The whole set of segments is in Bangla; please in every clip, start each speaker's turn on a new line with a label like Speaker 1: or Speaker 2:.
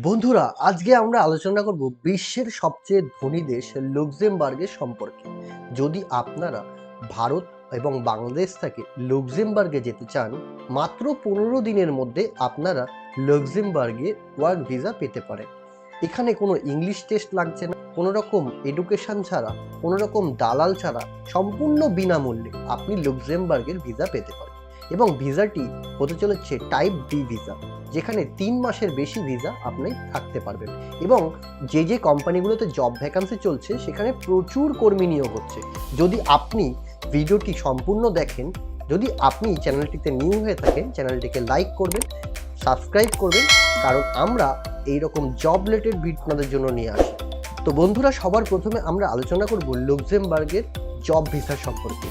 Speaker 1: বন্ধুরা, আজকে আমরা আলোচনা করব বিশ্বের সবচেয়ে ধনী দেশ লুক্সেমবার্গের সম্পর্কে। যদি আপনারা ভারত এবং বাংলাদেশ থেকে লুক্সেমবার্গে যেতে চান, মাত্র পনেরো দিনের মধ্যে আপনারা লুক্সেমবার্গে ওয়ার্ক ভিসা পেতে পারেন। এখানে কোনো ইংলিশ টেস্ট লাগছে না, কোনো রকম এডুকেশন ছাড়া, কোনো রকম দালাল ছাড়া, সম্পূর্ণ বিনামূল্যে আপনি লুক্সেমবার্গের ভিসা পেতে পারেন। এবং ভিসাটি হতে চলেছে টাইপ ডি ভিসা যেখানে তিন মাসের বেশি ভিসা আপনি থাকতে পারবেন। এবং যে যে কোম্পানিগুলোতে জব ভ্যাকান্সি চলছে, সেখানে প্রচুর কর্মী নিয়োগ হচ্ছে। যদি আপনি ভিডিওটি সম্পূর্ণ দেখেন, যদি আপনি চ্যানেলটিতে নিউ হয়ে থাকেন চ্যানেলটিকে লাইক করবেন সাবস্ক্রাইব করবেন, কারণ আমরা এই রকম জব রিলেটেড ভিডিও আপনাদের জন্য নিয়ে আসি। তো বন্ধুরা, সবার প্রথমে আমরা আলোচনা করব লুক্সেমবার্গের জব ভিসা সম্পর্কে।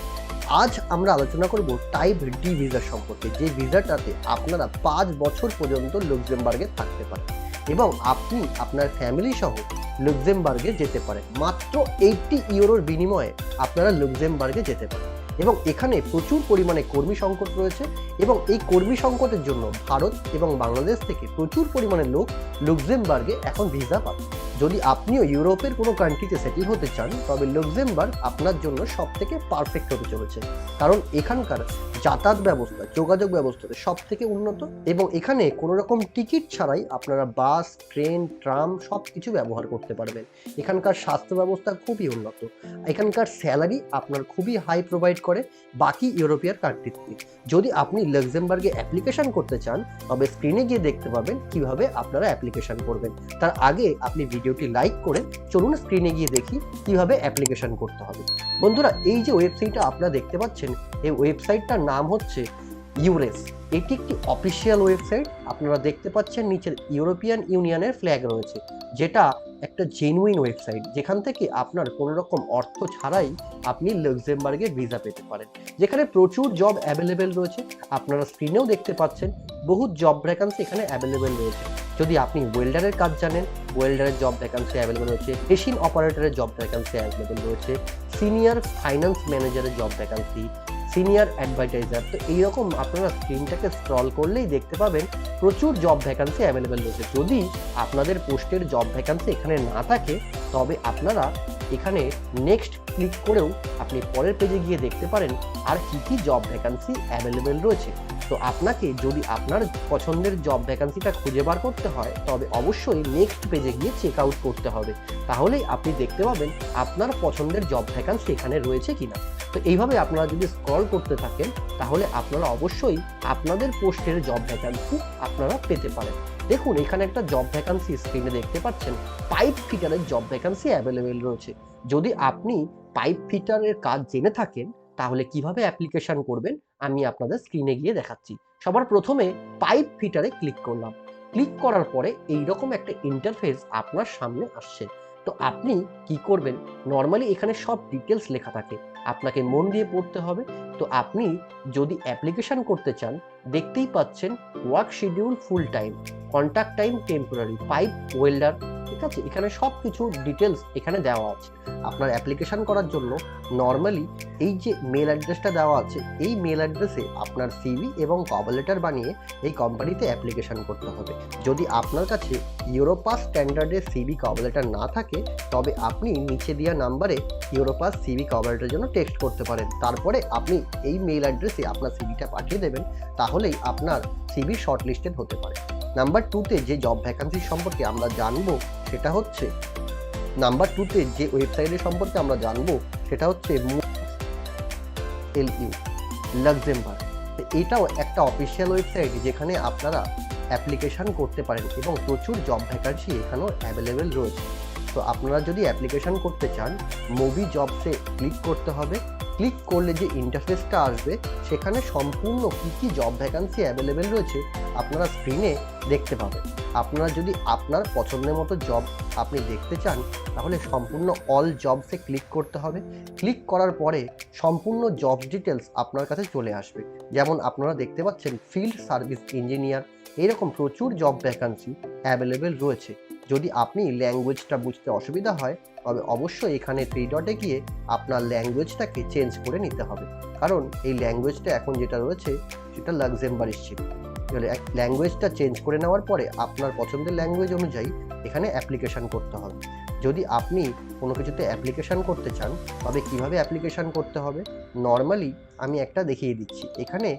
Speaker 1: আজ আমরা আলোচনা করব টাইপ ডি ভিসা সম্পর্কে, যে ভিসাটাতে আপনারা পাঁচ বছর পর্যন্ত লুক্সেমবার্গে থাকতে পারেন এবং আপনি আপনার ফ্যামিলি সহ লুক্সেমবার্গে যেতে পারেন। মাত্র এইটটি ইউরোর বিনিময়ে আপনারা লুক্সেমবার্গে যেতে পারেন এবং এখানে প্রচুর পরিমাণে কর্মী সংকট রয়েছে এবং এই কর্মী সংকটের জন্য ভারত এবং বাংলাদেশ থেকে প্রচুর পরিমাণে লোক লুক্সেমবার্গে এখন ভিসা পাবে যদি আপনিও ইউরোপের কোনো কান্ট্রিতে সেটেল হতে চান, তবে লুক্সেমবার্গ আপনার জন্য সব থেকে পারফেক্ট হতে চলেছে। কারণ এখানকার যাতায়াত ব্যবস্থা, যোগাযোগ ব্যবস্থাতে সব থেকে উন্নত এবং এখানে কোনো রকম টিকিট ছাড়াই আপনারা বাস ট্রেন ট্রাম সব কিছু ব্যবহার করতে পারবেন। এখানকার স্বাস্থ্য ব্যবস্থা খুবই উন্নত। এখানকার স্যালারি আপনার খুবই হাই প্রোভাইড করে বাকি ইউরোপিয়ার কান্ট্রির থেকে। যদি আপনি লাক্সেমবার্গে অ্যাপ্লিকেশন করতে চান, তবে স্ক্রিনে গিয়ে দেখতে পাবেন কীভাবে আপনারা অ্যাপ্লিকেশন করবেন। তার আগে আপনি ভিডিওটি লাইক করে চলুন স্ক্রিনে গিয়ে দেখি কীভাবে অ্যাপ্লিকেশন করতে হবে। বন্ধুরা, এই যে ওয়েবসাইটটা আপনারা দেখতে পাচ্ছেন, এই ওয়েবসাইটটার নাম হচ্ছে ইউরেস এটি একটি অফিসিয়াল ওয়েবসাইট আপনারা দেখতে পাচ্ছেন নিচের ইউরোপিয়ান ইউনিয়নের ফ্ল্যাগ রয়েছে, যেটা একটা জেনুইন ওয়েবসাইট যেখান থেকে আপনার কোনো রকম অর্থ ছাড়াই আপনি লক্সেমবার্গে ভিসা পেতে পারেন। যেখানে প্রচুর জব অ্যাভেলেবেল রয়েছে, আপনারা স্ক্রিনেও দেখতে পাচ্ছেন বহু জব ভ্যাকান্সি এখানে অ্যাভেলেবেল রয়েছে। যদি আপনি ওয়েল্ডারের কাজ জানেন ওয়েল্ডারের জব ভ্যাকান্সি অ্যাভেলেবেল রয়েছে মেশিন অপারেটরের জব ভ্যাকান্সি অ্যাভেলেবেল রয়েছে সিনিয়র ফাইন্যান্স ম্যানেজারের জব ভ্যাকান্সি সিনিয়র অ্যাডভার্টাইজার তো এইরকম আপনারা স্ক্রিনটাকে স্ক্রল করলেই দেখতে পাবেন প্রচুর জব ভ্যাকান্সি অ্যাভেলেবেল রয়েছে। যদি আপনাদের পোস্টের জব ভ্যাকান্সি এখানে না থাকে, তবে আপনারা এখানে নেক্সট ক্লিক করেও আপনি পরের পেজে গিয়ে দেখতে পারেন আর কি কি জব ভ্যাকান্সি অ্যাভেলেবেল রয়েছে। তো আপনাকে যদি আপনার পছন্দের জব ভ্যাকান্সিটা খুঁজে বার করতে হয়, তবে অবশ্যই নেক্সট পেজে গিয়ে চেক আউট করতে হবে। তাহলেই আপনি দেখতে পাবেন আপনার পছন্দের জব ভ্যাকান্সি এখানে রয়েছে কিনা। তো এইভাবে আপনারা যদি স্ক্রল করতে থাকেন, তাহলে আপনারা অবশ্যই আপনাদের পোস্টের জব ভ্যাকান্সি আপনারা পেতে পারেন। দেখুন, এখানে একটা জব ভ্যাকান্সি স্ক্রিনে দেখতে পাচ্ছেন পাইপ ফিটারের জব ভ্যাকান্সি অ্যাভেলেবেল রয়েছে। যদি আপনি পাইপ ফিটারের কাজ জেনে থাকেন, তাহলে কীভাবে অ্যাপ্লিকেশন করবেন, আমি আপনাদের স্ক্রিনে গিয়ে দেখাচ্ছি। সবার প্রথমে পাইপ ফিটারে ক্লিক করলাম। ক্লিক করার পরে এইরকম একটা ইন্টারফেস আপনার সামনে আসছে। তো আপনি কি করবেন? নর্মালি এখানে সব ডিটেলস লেখা থাকে। আপনাকে মন দিয়ে পড়তে হবে। তো আপনি যদি অ্যাপ্লিকেশন করতে চান, দেখতেই পাচ্ছেন work schedule full time contact time temporary pipe welder ঠিক আছে? এখানে সব কিছু ডিটেলস এখানে দেওয়া আছে। আপনার অ্যাপ্লিকেশন করার জন্য নর্মালি এই যে মেল অ্যাড্রেসটা দেওয়া আছে, এই মেল অ্যাড্রেসে আপনার সিভি এবং কভার লেটার বানিয়ে এই কোম্পানিতে অ্যাপ্লিকেশন করতে হবে। যদি আপনার কাছে ইউরোপাস স্ট্যান্ডার্ডের সিভি কভার লেটার না থাকে, তবে আপনি নিচে দেওয়া নাম্বারে ইউরোপাস সিভি কভার লেটারের জন্য টেক্সট করতে পারেন। তারপরে আপনি এই মেল অ্যাড্রেসে আপনার সিভিটা পাঠিয়ে দেবেন, তাহলেই আপনার সিভি শর্ট লিস্টেড হতে পারে। নাম্বার টুতে যে জব ভ্যাকান্সি সম্পর্কে আমরা জানব, সেটা হচ্ছে নাম্বার টুতে যে ওয়েবসাইটের সম্পর্কে আমরা জানব, সেটা হচ্ছে এল ইউ লাক্সেমবার্গ এটাও একটা অফিসিয়াল ওয়েবসাইট যেখানে আপনারা অ্যাপ্লিকেশন করতে পারেন এবং প্রচুর জব ভ্যাকান্সি এখানেও অ্যাভেলেবেল রয়েছে। তো আপনারা যদি অ্যাপ্লিকেশন করতে চান মুভি জবসে ক্লিক করতে হবে। ক্লিক করলে যে ইন্টারফেসটা আসবে, সেখানে সম্পূর্ণ কী কী জব ভ্যাকান্সি অ্যাভেলেবেল রয়েছে আপনারা স্ক্রিনে দেখতে পাবেন। আপনারা যদি আপনার পছন্দের মতো জব আপনি দেখতে চান, তাহলে সম্পূর্ণ অল জবসে ক্লিক করতে হবে। ক্লিক করার পরে সম্পূর্ণ জব ডিটেলস আপনার কাছে চলে আসবে। যেমন আপনারা দেখতে পাচ্ছেন ফিল্ড সার্ভিস ইঞ্জিনিয়ার এরকম প্রচুর জব ভ্যাকান্সি অ্যাভেলেবেল রয়েছে। যদি আপনি ল্যাঙ্গুয়েজটা বুঝতে অসুবিধা হয়, তবে অবশ্যই এখানে থ্রি ডটে গিয়ে আপনার ল্যাঙ্গুয়েজটাকে চেঞ্জ করে নিতে হবে। কারণ এই ল্যাঙ্গুয়েজটা এখন যেটা রয়েছে, সেটা লাক্সেমবারিশ ছিল ল্যাঙ্গুয়েজটা চেঞ্জ করে নেওয়ার পরে আপনার পছন্দের ল্যাঙ্গুয়েজ অনুযায়ী এখানে অ্যাপ্লিকেশান করতে হবে। যদি আপনি কোনো কিছুতে অ্যাপ্লিকেশান করতে চান, তবে কীভাবে অ্যাপ্লিকেশান করতে হবে? নর্মালি আমি একটা দেখিয়ে দিচ্ছি। এখানে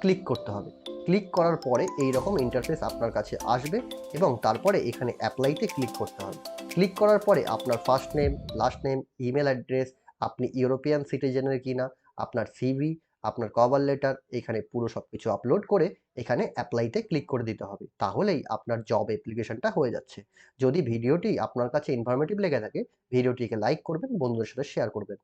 Speaker 1: ক্লিক করতে হবে। ক্লিক করার পরে এই রকম ইন্টারফেস আপনার কাছে আসবে এবং তারপরে এখানে অ্যাপ্লাইতে ক্লিক করতে হবে। ক্লিক করার পরে আপনার first name last name email address আপনি ইউরোপিয়ান সিটিজেনের কিনা, আপনার সিভি আপনার কভার লেটার এখানে পুরো সব কিছু আপলোড করে এখানে অ্যাপ্লাইতে ক্লিক করে দিতে হবে। তাহলেই আপনার জব অ্যাপ্লিকেশনটা হয়ে যাচ্ছে। যদি ভিডিওটি আপনার কাছে ইনফরমেটিভ লেগে থাকে, ভিডিওটিকে লাইক করবেন, বন্ধুদের সাথে শেয়ার করবেন।